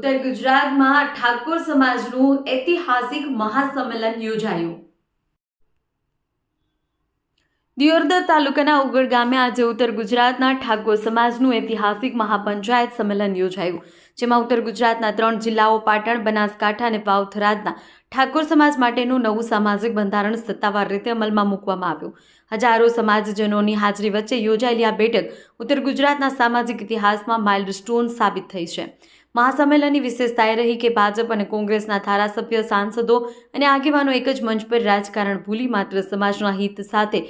ઉત્તર ગુજરાતમાં ઠાકોર સમાજનું ઐતિહાસિક મહાસંમેલન યોજાયું. દિયોદર તાલુકાના ઉગડ ગામે આજે ઉત્તર ગુજરાતના ઠાકોર સમાજનું ઐતિહાસિક મહાપંચાયત સંમેલન યોજાયું. જેમાં ઉત્તર ગુજરાતના ત્રણ જિલ્લાઓ પાટણ, બનાસકાંઠા અને પાવથરાજના ઠાકોર સમાજ માટેનું નવું સામાજિક બંધારણ સત્તાવાર રીતે અમલમાં મૂકવામાં આવ્યું. હજારો સમાજજનોની હાજરી વચ્ચે યોજાયેલી આ બેઠક ઉત્તર ગુજરાતના સામાજિક ઇતિહાસમાં માઇલસ્ટોન સાબિત થઈ છે. મહાસંમેલનની વિશેષતા એ રહી કે ભાજપ અને કોંગ્રેસના ધારાસભ્ય, સાંસદો અને આગેવાનો એક જ મંચ પર રાજકારણ ભૂલી માત્ર સમાજના હિત સાથે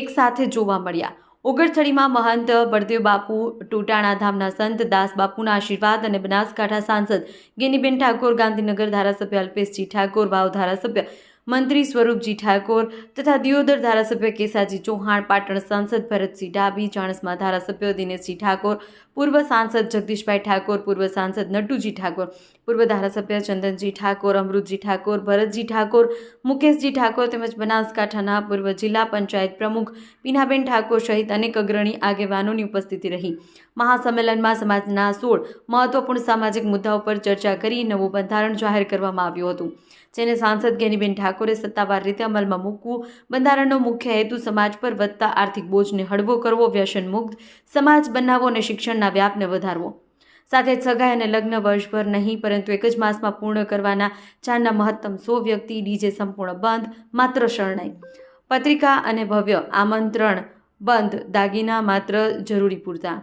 એક સાથે જોવા મળ્યા. ઓગળથડીમાં મહંત, બળદેવ બાપુ, ટોટાણા ધામના સંત, દાસ બાપુના આશીર્વાદ અને બનાસકાંઠા સાંસદ ગેનીબેન ઠાકોર, ગાંધીનગર ધારાસભ્ય અલ્પેશજી ઠાકોર, વાવ ધારાસભ્ય મંત્રી સ્વરૂપજી ઠાકોર તથા દિયોદર ધારાસભ્ય કેસાજી ચૌહાણ, પાટણ સાંસદ ભરતસિંહ ડાભી ચાણસમાં ધારાસભ્ય દિનેશજી ઠાકોર પૂર્વ સાંસદ જગદીશભાઈ ઠાકોર, પૂર્વ સાંસદ નટુજી ઠાકોર, પૂર્વ ધારાસભ્ય ચંદનજી ઠાકોર, અમૃતજી ઠાકોર, ભરતજી ઠાકોર, મુકેશજી ઠાકોર તેમજ બનાસકાંઠાના પૂર્વ જિલ્લા પંચાયત પ્રમુખ પીનાબેન ઠાકોર સહિત અનેક અગ્રણી આગેવાનોની ઉપસ્થિતિ રહી. મહાસંમેલનમાં સમાજના સોળ મહત્વપૂર્ણ સામાજિક મુદ્દાઓ પર ચર્ચા કરી નવું બંધારણ જાહેર કરવામાં આવ્યું હતું, જેને સાંસદ ગેનીબેન ઠાકોરે સત્તાવાર રીતે અમલમાં મૂકવું, બંધારણનો મુખ્ય હેતુ સમાજ પર વધતા આર્થિક બોજને હળવો કરવો વ્યસન મુક્ત સમાજ બનાવવો અને શિક્ષણના વ્યાપને વધારવો. સાથે જ સગાઈ અને લગ્ન વર્ષભર નહીં, પરંતુ એક જ માસમાં પૂર્ણ કરવાના ચારના મહત્તમ સો વ્યક્તિ, ડીજે સંપૂર્ણ બંધ, માત્ર શરણાઈ. પત્રિકા અને ભવ્ય આમંત્રણ બંધ, દાગીના માત્ર જરૂરી પૂરતા.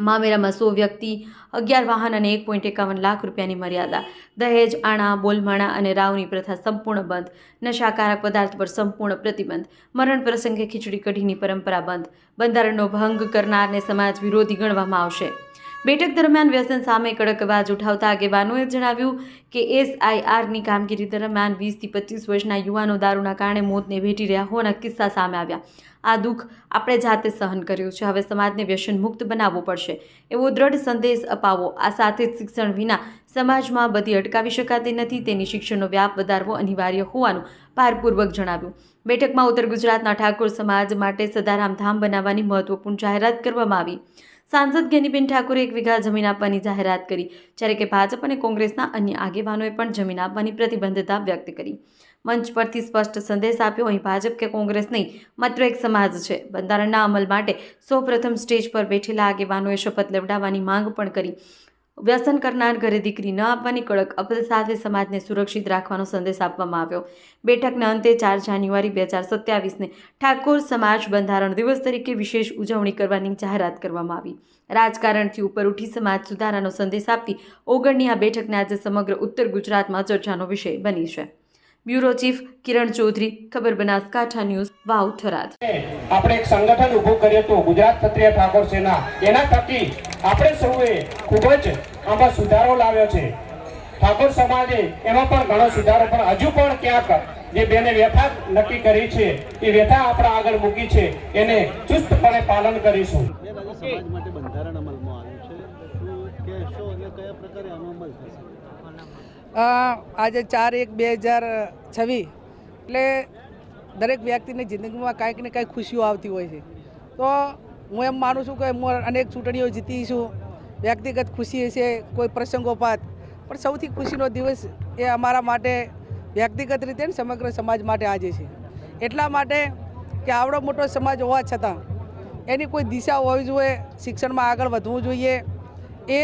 મામેરામાં સો વ્યક્તિ, અગિયાર વાહન અને એક પોઈન્ટ એકાવન લાખ રૂપિયાની મર્યાદા. દહેજ, આણા, બોલમાણા અને રાવની પ્રથા સંપૂર્ણ બંધ. નશાકારક પદાર્થ પર સંપૂર્ણ પ્રતિબંધ. મરણ પ્રસંગે ખીચડી કઢીની પરંપરા બંધ. બંધારણનો ભંગ કરનારને સમાજ વિરોધી ગણવામાં આવશે. બેઠક દરમિયાન વ્યસન સામે કડક અવાજ ઉઠાવતા આગેવાનોએ જણાવ્યું કે એસઆઈઆરની કામગીરી દરમિયાન વીસથી પચીસ વર્ષના યુવાનો દારૂના કારણે મોતને ભેટી રહ્યા હોવાના કિસ્સા સામે આવ્યા. આ દુઃખ આપણે જાતે સહન કર્યું છે. હવે સમાજને વ્યસન મુક્ત બનાવવો પડશે. એવો દ્રઢ સંદેશ અપાવો. આ સાથે જ શિક્ષણ વિના સમાજમાં બધી અટકાવી શકાતી નથી. તેની શિક્ષણનો વ્યાપ વધારવો અનિવાર્ય હોવાનું ભારપૂર્વક જણાવ્યું. બેઠકમાં ઉત્તર ગુજરાતના ઠાકોર સમાજ માટે સદારામ ધામ બનાવવાની મહત્વપૂર્ણ જાહેરાત કરવામાં આવી. સાંસદ ગેનીબેન ઠાકોરે એક વીઘા જમીન આપવાની જાહેરાત કરી, જ્યારે કે ભાજપ અને કોંગ્રેસના અન્ય આગેવાનોએ પણ જમીન આપવાની પ્રતિબદ્ધતા વ્યક્ત કરી. મંચ પરથી સ્પષ્ટ સંદેશ આપ્યો, અહીં ભાજપ કે કોંગ્રેસ નહીં, માત્ર એક સમાજ છે. બંધારણના અમલ માટે સૌપ્રથમ સ્ટેજ પર બેઠેલા આગેવાનોએ શપથ લેવડાવવાની માંગ પણ કરી. વ્યસન કરનાર ઘરે દીકરી ન આપવાની કડક અપીલ સાથે સમાજને સુરક્ષિત રાખવાનો સંદેશ આપવામાં આવ્યો. બેઠકના અંતે ચાર જાન્યુઆરી બે હજાર સત્યાવીસને ઠાકોર સમાજ બંધારણ દિવસ તરીકે વિશેષ ઉજવણી કરવાની જાહેરાત કરવામાં આવી. રાજકારણથી ઉપર ઉઠી સમાજ સુધારાનો સંદેશ આપતી ઓગણની આ બેઠકને આજે સમગ્ર ઉત્તર ગુજરાતમાં ચર્ચાનો વિષય બની છે. બ્યુરો ચીફ કિરણ ચૌધરી ખબર બનાસકાંઠા ન્યૂઝ વાવ થરાદ. આપણે એક સંગઠન ઊભું કર્યું હતું ગુજરાત ક્ષત્રિય ઠાકોર સેના. એના થકી આપણે સૌએ ખૂબ જ આમાં સુધારો લાવ્યો છે. ઠાકોર સમાજે એમાં પણ ઘણો સુધારો પણ હજુ પણ ક્યાંક જે બેને વ્યથા નક્કી કરી છે એ વ્યથા આપણે આગળ મૂકી છે એને ચુસ્તપણે પાલન કરીશું. સમાજ માટે બંધારણ અમલમાં આવ્યું છે. શું કયા પ્રકારે અમલ થશે આજે ચાર એક બે હજાર છવ્વીસ. એટલે દરેક વ્યક્તિની જિંદગીમાં કાંઈક ને કાંઈક ખુશીઓ આવતી હોય છે. તો હું એમ માનું છું કે હું અનેક ચૂંટણીઓ જીતી છું વ્યક્તિગત ખુશી છે કોઈ પ્રસંગોપાત. પણ સૌથી ખુશીનો દિવસ એ અમારા માટે વ્યક્તિગત રીતે ને સમગ્ર સમાજ માટે આજે છે. એટલા માટે કે આવડો મોટો સમાજ હોવા છતાં એની કોઈ દિશા હોવી જોઈએ, શિક્ષણમાં આગળ વધવું જોઈએ. એ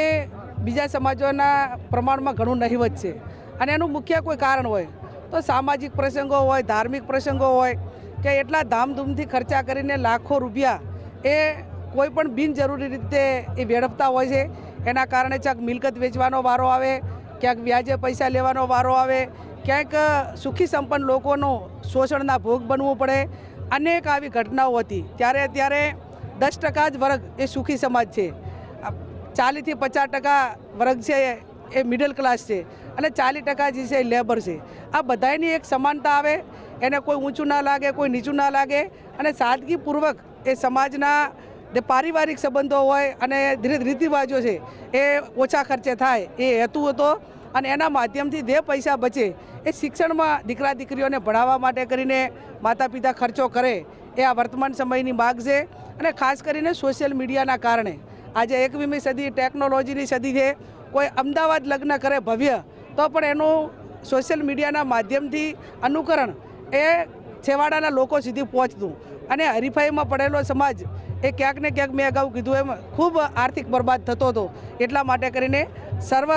બીજા સમાજોના પ્રમાણમાં ઘણું નહીવત છે. અને એનું મુખ્ય કોઈ કારણ હોય તો સામાજિક પ્રસંગો હોય, ધાર્મિક પ્રસંગો હોય કે એટલા ધામધૂમથી ખર્ચા કરીને લાખો રૂપિયા એ કોઈ પણ બિનજરૂરી રીતે એ વેડફતા હોય છે. એના કારણે ક્યાંક મિલકત વેચવાનો વારો આવે, ક્યાંક વ્યાજે પૈસા લેવાનો વારો આવે, ક્યાંક સુખી સંપન્ન લોકોનું શોષણના ભોગ બનવું પડે. અનેક આવી ઘટનાઓ હતી. ત્યારે ત્યારે દસ ટકા જ વર્ગ એ સુખી સમાજ છે. ચાલીસથી પચાસ ટકા વર્ગ છે એ મિડલ ક્લાસ છે અને ચાલીસ ટકા જે છે એ લેબર છે. આ બધાની એક સમાનતા આવે, એને કોઈ ઊંચું ના લાગે, કોઈ નીચું ના લાગે અને સાદગીપૂર્વક એ સમાજના જે પારિવારિક સંબંધો હોય અને ધીરે રીતિરિવાજો છે એ ઓછા ખર્ચે થાય એ હેતુ હતો અને એના માધ્યમથી જે પૈસા બચે એ શિક્ષણમાં દીકરા દીકરીઓને ભણાવવા માટે કરીને માતા પિતા ખર્ચો કરે એ આ વર્તમાન સમયની માગ છે અને ખાસ કરીને સોશિયલ મીડિયાના કારણે. આજે એકવીમી સદી ટેકનોલોજીની સદી છે. કોઈ અમદાવાદ લગ્ન કરે ભવ્ય, તો પણ એનું સોશિયલ મીડિયાના માધ્યમથી અનુકરણ એ છેવાડાના લોકો સુધી પહોંચતું. અને હરીફાઈમાં પડેલો સમાજ એ ક્યાંક ને ક્યાંક મેં અગાઉ કીધું એમ, ખૂબ આર્થિક બરબાદ થતો હતો. એટલા માટે કરીને સર્વ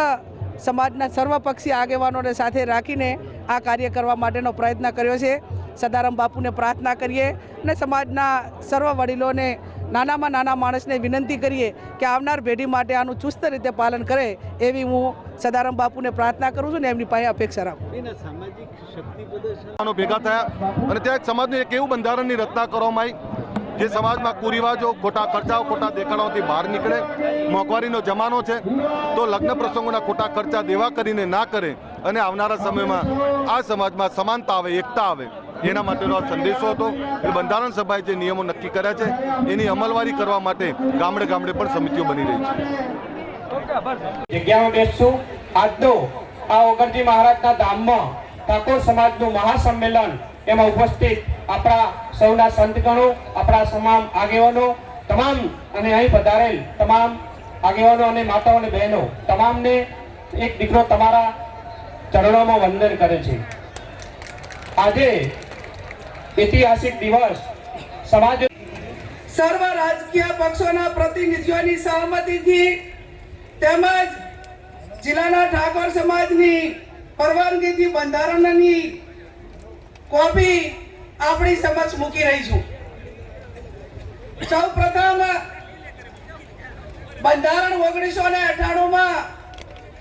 સમાજના સર્વપક્ષી આગેવાનોને સાથે રાખીને આ કાર્ય કરવા માટેનો પ્રયત્ન કર્યો છે. સદારામ બાપુને પ્રાર્થના કરીએ અને સમાજના સર્વ વડીલોને નાનામાં નાના માણસને વિનંતી કરીએ કે આવનાર પેઢી માટે આનું ચુસ્ત રીતે પાલન કરે એવી હું સદારામ બાપુને પ્રાર્થના કરું છું ને એમની પાસે અપેક્ષા રાખું સામાજિક ભેગા થયા અને ત્યાં સમાજનું એક એવું બંધારણની રચના કરવામાં આવી, જે સમાજમાં કુરિવાજો, ખોટા ખર્ચાઓ, ખોટા દેખાડાઓથી બહાર નીકળે, મોંઘવારીનો જમાનો છે, તો લગ્ન પ્રસંગોના ખોટા ખર્ચા દેવા કરીને ના કરે અને આવનારા સમયમાં આ સમાજમાં સમાનતા આવે, એકતા આવે. એના માટેનો આ સંદેશો હતો. એ બંધારણ સભાએ જે નિયમો નક્કી કર્યા છે, એની અમલવારી કરવા માટે ગામડે ગામડે પણ સમિતિઓ બની રહી છે. જગ્યામાં બેસશું. આજનો આ ઓગરજી મહારાજના ધામમાં ઠાકોર સમાજનું મહાસંમેલન એમાં ઉપસ્થિત આપણા સૌના સંતગણો, આપણા તમામ આગેવાનો, તમામ અને અહીં પધારેલ તમામ આગેવાનો અને માતાઓ અને બહેનો, તમામને એક દીકરો તમારા ચરણોમાં વંદન કરે છે. આજે ઐતિહાસિક દિવસ. સમાજ સર્વ રાજકીય પક્ષોના પ્રતિનિધિઓની સહમતિથી તેમજ જિલ્લાના ઠાકોર સમાજની પરવાનગીથી બંધારણની કોપી આપણી સમક્ષ મૂકી રહી છું. સૌ પ્રથમ બંધારણ ઓગણીસો ને અઠાણું માં